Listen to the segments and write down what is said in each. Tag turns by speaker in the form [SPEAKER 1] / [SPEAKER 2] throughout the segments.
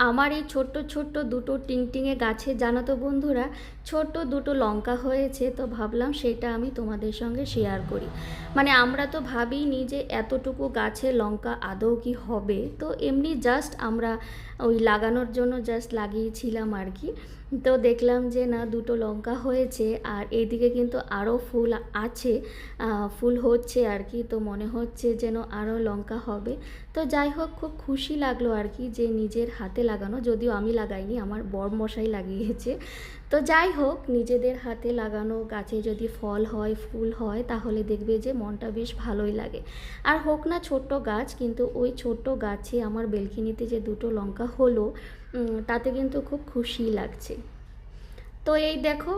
[SPEAKER 1] আমার এই ছোট্ট ছোট্ট দুটো টিংটিঙে গাছে জানো তো বন্ধুরা ছোট্ট দুটো লঙ্কা হয়েছে, তো ভাবলাম সেটা আমি তোমাদের সঙ্গে শেয়ার করি। মানে আমরা তো ভাবিনি যে এতটুকু গাছে লঙ্কা আদৌ কি হবে, তো এমনি জাস্ট আমরা ওই লাগানোর জন্য জাস্ট লাগিয়েছিলাম আর কি। তো দেখলাম যে না, দুটো লঙ্কা হয়েছে আর এইদিকে কিন্তু আরও ফুল আছে ফুল হচ্ছে আর কি, তো মনে হচ্ছে যেন আরও লঙ্কা হবে। তো যাই হোক, খুব খুশি লাগল আর কি যে নিজের হাতে লাগানো, যদিও আমি লাগাইনি, আমার বর মশাই লাগিয়েছে। তো যাই হোক, নিজেদের হাতে লাগানো গাছে যদি ফল হয়, ফুল হয়, তাহলে দেখবে যে মনটা বেশ ভালোই লাগে। আর হোক না ছোট্ট গাছ, কিন্তু ওই ছোট্ট গাছে আমার বেলকিনিতে যে দুটো লঙ্কা হলো তাতে কিন্তু খুব খুশি লাগছে। তো এই দেখো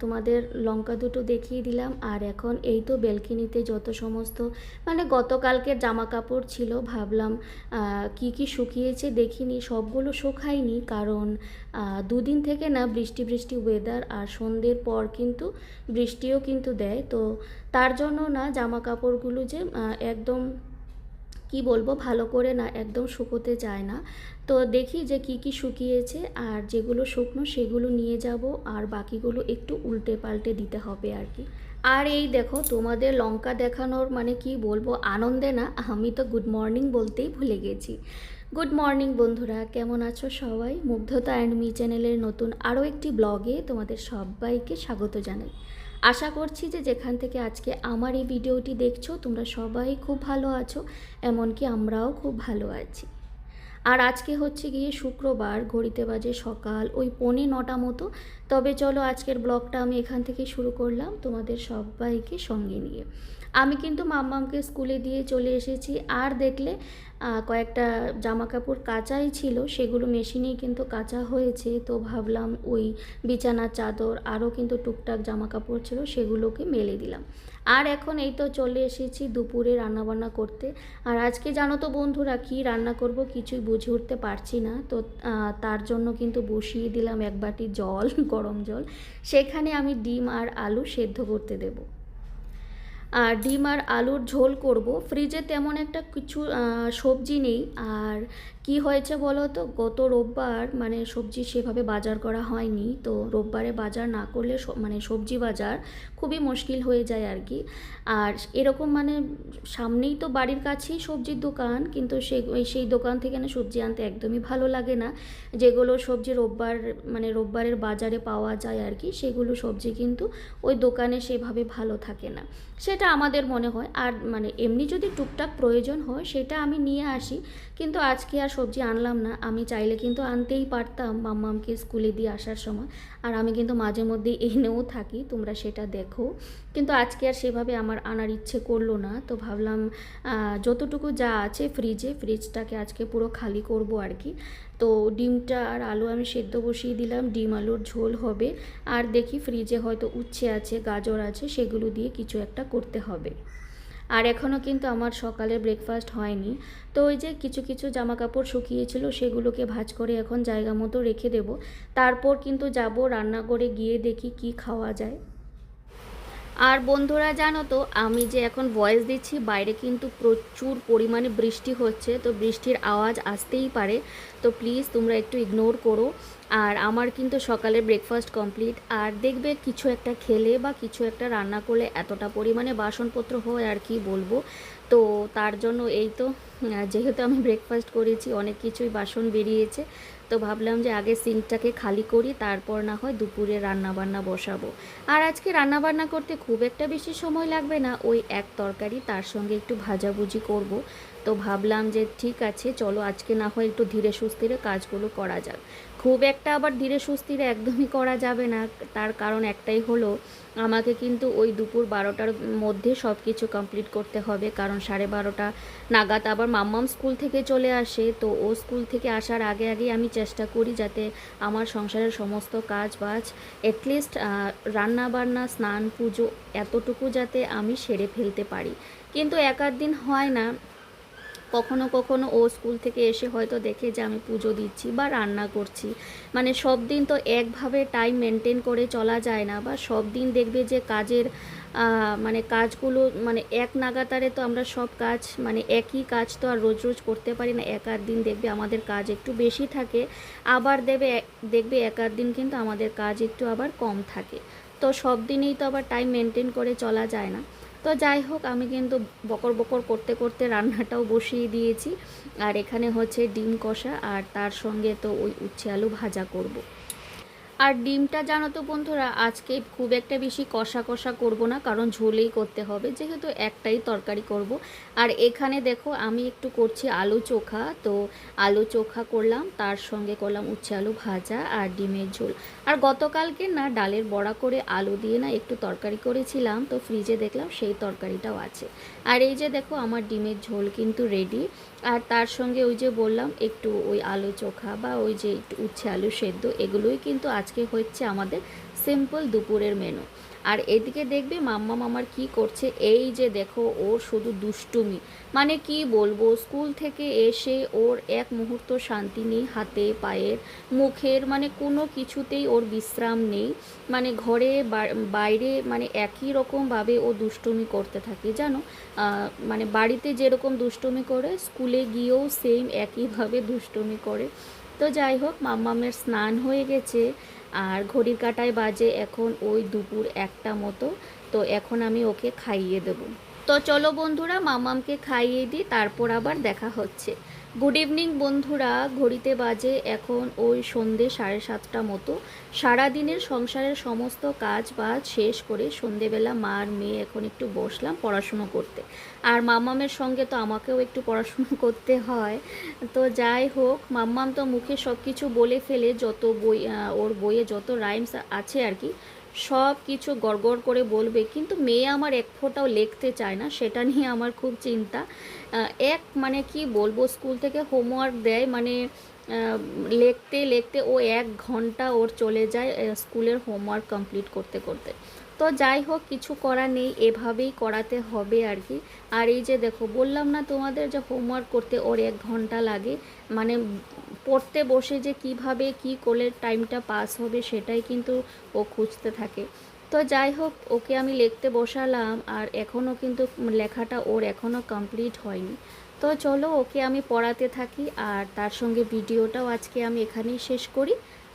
[SPEAKER 1] তোমাদের লঙ্কা দুটো দেখিয়ে দিলাম। আর এখন এই তো বেলকিনিতে যত সমস্ত মানে গতকালকের জামা কাপড় ছিল, ভাবলাম কি কি শুকিয়েছে দেখিনি, সবগুলো শুকায়নি। কারণ দুদিন থেকে না বৃষ্টি বৃষ্টি ওয়েদার আর সন্ধ্যের পর কিন্তু বৃষ্টিও কিন্তু দেয়। তো তার জন্য না জামা কাপড়গুলো যে একদম কি বলব, ভালো করে না, একদম শুকোতে চায় না। তো দেখি যে কি কি শুকিয়েছে, আর যেগুলো শুকনো সেগুলো নিয়ে যাব, আর বাকিগুলো একটু উল্টে পাল্টে দিতে হবে আর কি। আর এই দেখো, তোমাদের লঙ্কা দেখানোর মানে কি বলব, আনন্দে না, আমি তো গুড মর্নিং বলতেই ভুলে গেছি। গুড মর্নিং বন্ধুরা, কেমন আছো সবাই? মুগ্ধতা অ্যান্ড মি চ্যানেলের নতুন আরও একটি ব্লগে তোমাদের সবাইকে স্বাগত জানাই। আশা করছি যে যেখান থেকে আজকে আমার এই ভিডিওটি দেখছ, তোমরা সবাই খুব ভালো আছো, এমনকি আমরাও খুব ভালো আছি। আর আজকে হচ্ছে গিয়ে শুক্রবার, ঘড়িতে বাজে সকাল, ওই পৌনে নটা মতো। তবে চলো আজকের ব্লগটা আমি এখান থেকে শুরু করলাম তোমাদের সবাইকে সঙ্গে নিয়ে। আমি কিন্তু মাম্মামকে স্কুলে দিয়ে চলে এসেছি, আর দেখলে কয়েকটা জামা কাপড় কাচাই ছিল, সেগুলো মেশিনেই কিন্তু কাঁচা হয়েছে। তো ভাবলাম ওই বিছানার চাদর আরও কিন্তু টুকটাক জামা কাপড় ছিল, সেগুলোকে মেলে দিলাম। আর এখন এই তো চলে এসেছি দুপুরে রান্নাবান্না করতে। আর আজকে জানো তো বন্ধুরা, কি রান্না করব কিছুই বুঝে উঠতে পারছি না। তো তার জন্য কিন্তু বসিয়ে দিলাম এক বাটি জল, গরম জল। সেখানে আমি ডিম আর আলু সেদ্ধ করতে দেবো। আর ডিম আর আলুর ঝোল করব। ফ্রিজে তেমন একটা কিছু সবজি নেই। আর কি হয়েছে বলো তো? গত রোববার মানে সবজি সেভাবে বাজার করা হয়নি। তো রোববারে বাজার না করলে মানে সবজি বাজার খুবই মুশকিল হয়ে যায় আর কি। আর এরকম মানে সামনেই তো বাড়ির কাছেই সবজির দোকান, কিন্তু সে সেই দোকান থেকে না সবজি আনতে একদমই ভালো লাগে না। যেগুলো সবজি রোববার মানে রোববারের বাজারে পাওয়া যায় আর কি, সেগুলো সবজি কিন্তু ওই দোকানে সেভাবে ভালো থাকে না। সেটা আমাদের মনে হয়। আর মানে এমনি যদি টুকটাক প্রয়োজন হয়, সেটা আমি নিয়ে আসি। কিন্তু আজকে আর সবজি আনলাম না। আমি চাইলে কিন্তু আনতেই পারতাম মাম্মামকে স্কুলে দিয়ে আসার সময়। আর আমি কিন্তু মাঝে মধ্যে এনেও থাকি, তোমরা সেটা দেখো। কিন্তু আজকে আর সেভাবে আমার আনার ইচ্ছে করল না। তো ভাবলাম যতটুকু যা আছে ফ্রিজে ফ্রিজটাকে আজকে পুরো খালি করব আর কি। তো ডিমটা আর আলু আমি সেদ্ধ বসিয়ে দিলাম, ডিম আলুর ঝোল হবে। আর দেখি ফ্রিজে হয়তো উচ্ছে আছে, গাজর আছে, সেগুলো দিয়ে কিছু একটা করতে হবে। আর এখনও কিন্তু আমার সকালে ব্রেকফাস্ট হয়নি। তো ওই যে কিছু কিছু জামা কাপড় শুকিয়েছিল, সেগুলোকে ভাঁজ করে এখন জায়গা মতো রেখে দেব। তারপর কিন্তু যাব রান্নাঘরে গিয়ে দেখি কি খাওয়া যায়। আর বন্ধুরা জানো তো, আমি যে এখন ভয়েস দিচ্ছি, বাইরে কিন্তু প্রচুর পরিমাণে বৃষ্টি হচ্ছে। তো বৃষ্টির আওয়াজ আসতেই পারে। তো প্লিজ তোমরা একটু ইগনোর করো। আর আমার কিন্তু সকালে ব্রেকফাস্ট কমপ্লিট আর দেখবে কিছু একটা খেলে বা কিছু একটা রান্না করলে এতটা পরিমাণে বাসনপত্র হয় আর কি বলব। তো তার জন্য এই তো। যেহেতু আমি ব্রেকফাস্ট করেছি, অনেক কিছুই বাসন বেরিয়েছে, তো ভাবলাম যে আগে সিঙ্কটাকে খালি করি, তারপর না হয় দুপুরে রান্না বান্না বসাবো। আর আজকে রান্না বান্না করতে খুব একটা বেশি সময় লাগবে না, ওই এক তরকারি তার সঙ্গে একটু ভাজাভুজি করব। তো ভাবলাম যে ঠিক আছে, চলো আজকে না হয় একটু ধীরে সুস্থিরে কাজগুলো করা যাক। খুব একটা আবার ধীরে সুস্থিরে একদমই করা যাবে না, তার কারণ একটাই হলো, আমাকে কিন্তু ওই দুপুর বারোটার মধ্যে সব কিছু কমপ্লিট করতে হবে, কারণ সাড়ে বারোটা নাগাদ আবার মাম্মাম স্কুল থেকে চলে আসে, তো ও স্কুল থেকে আসার আগে আগে আমি চেষ্টা করি যাতে আমার সংসারের সমস্ত কাজ বাজ অ্যাটলিস্ট রান্না বান্না স্নান, পুজো এতটুকু যাতে আমি সেরে ফেলতে পারি। কিন্তু এক দিন হয় না, কখনো কখনো ও স্কুল থেকে এসে হয়তো দেখে যে আমি পুজো দিচ্ছি বা রান্না করছি। মানে সব দিন তো একভাবে টাইম মেনটেন করে চলা যায় না বা সব দিন দেখবে যে কাজের মানে কাজগুলো মানে এক নাগাতারে তো আমরা সব কাজ মানে একই কাজ তো আর রোজ রোজ করতে পারি না, এক আধ দিন দেখবে আমাদের কাজ একটু বেশি থাকে, আবার দেবে দেখবে এক আধ দিন কিন্তু আমাদের কাজ একটু আবার কম থাকে। তো সব দিনেই তো আবার টাইম মেনটেন করে চলা যায় না। তো যাই হোক, আমি কিন্তু বকর বকর করতে করতে রান্নাটাও বসিয়ে দিয়েছি। আর এখানে হচ্ছে ডিম কষা, আর তার সঙ্গে তো ওই উচ্ছে আলু ভাজা করব। আর ডিমটা জানো তো বন্ধুরা, আজকে খুব একটা বেশি কষা কষা করব না, কারণ ঝোলেই করতে হবে, যেহেতু একটাই তরকারি করব। আর এখানে দেখো, আমি একটু করছি আলু চোখা, তো আলু চোখা করলাম, তার সঙ্গে করলাম উচ্ছে আলু ভাজা আর ডিমের ঝোল। আর গতকালকে না, ডালের বড়া করে আলু দিয়ে না একটু তরকারি করেছিলাম, তো ফ্রিজে দেখলাম সেই তরকারিটাও আছে। আর এই যে দেখো, আমার ডিমের ঝোল কিন্তু রেডি আর তার সঙ্গে ওই যে বললাম, একটু ওই আলু চোখা বা ওই যে উচ্ছে আলু সেদ্ধ, এগুলোই কিন্তু আজকে হচ্ছে আমাদের সিম্পল দুপুরের মেনু আর এদিকে দেখবে মাম্মা মামার কি করছে? এই যে দেখো, ওর শুধু দুষ্টুমি। মানে কি বলব স্কুল থেকে এসে ওর এক মুহূর্ত শান্তি নেই, হাতে, পায়ের, মুখের মানে কোনো কিছুতেই ওর বিশ্রাম নেই। মানে ঘরে বাইরে মানে একই রকমভাবে ও দুষ্টুমি করতে থাকে, জানো? মানে বাড়িতে যেরকম দুষ্টুমি করে স্কুলে গিয়েও সেম একইভাবে দুষ্টুমি করে। তো যাই হোক, মাম্মামের স্নান হয়ে গেছে। আর ঘড়ির কাটায় বাজে এখন ওই দুপুর একটা মতো। তো এখন আমি ওকে খাইয়ে দেব। তো চলো বন্ধুরা মামামকে খাইয়ে দিই, তারপর আবার দেখা হচ্ছে। গুড ইভিনিং বন্ধুরা। ঘড়িতে বাজে এখন ওই সন্ধে সাড়ে সাতটা মতো। সারাদিনের সংসারের সমস্ত কাজ বাজ শেষ করে সন্ধেবেলা মা আর মেয়ে এখন একটু বসলাম পড়াশুনো করতে। আর মাম্মামের সঙ্গে তো আমাকেও একটু পড়াশুনো করতে হয়। তো যাই হোক, মাম্মাম তো মুখে সব কিছু বলে ফেলে যত বই ওর বইয়ে যত রাইমস আছে আর কি সব কিছু গড়গড় করে বলবে, কিন্তু মেয়ে আমার এক ফোঁটাও লিখতে চায় না, সেটা নিয়ে আমার খুব চিন্তা। এক মানে কি বলব, স্কুল থেকে হোমওয়ার্ক দেয় মানে লেখতে, লিখতে ও এক ঘণ্টা ওর চলে যায় স্কুলের হোমওয়ার্ক কমপ্লিট করতে করতে। তো যাই হোক, কিছু করা নেই, এভাবেই করাতে হবে আর কি। আর এই যে দেখো, বললাম না তোমাদের যে হোমওয়ার্ক করতে ওর এক ঘণ্টা লাগে মানে পড়তে বসে যে কীভাবে কি করলে টাইমটা পাস হবে সেটাই কিন্তু ও খুঁজতে থাকে। তো যাই হোক, ওকে আমি লিখতে বসালাম আর এখনও কিন্তু লেখাটা ওর এখনও কমপ্লিট হয়নি। তো চলো, ওকে আমি পড়াতে থাকি আর তার সঙ্গে ভিডিওটাও আজকে আমি এখানেই শেষ করি।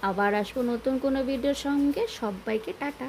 [SPEAKER 1] আবার আসব নতুন কোনো ভিডিওর সঙ্গে। সবাইকে টাটা।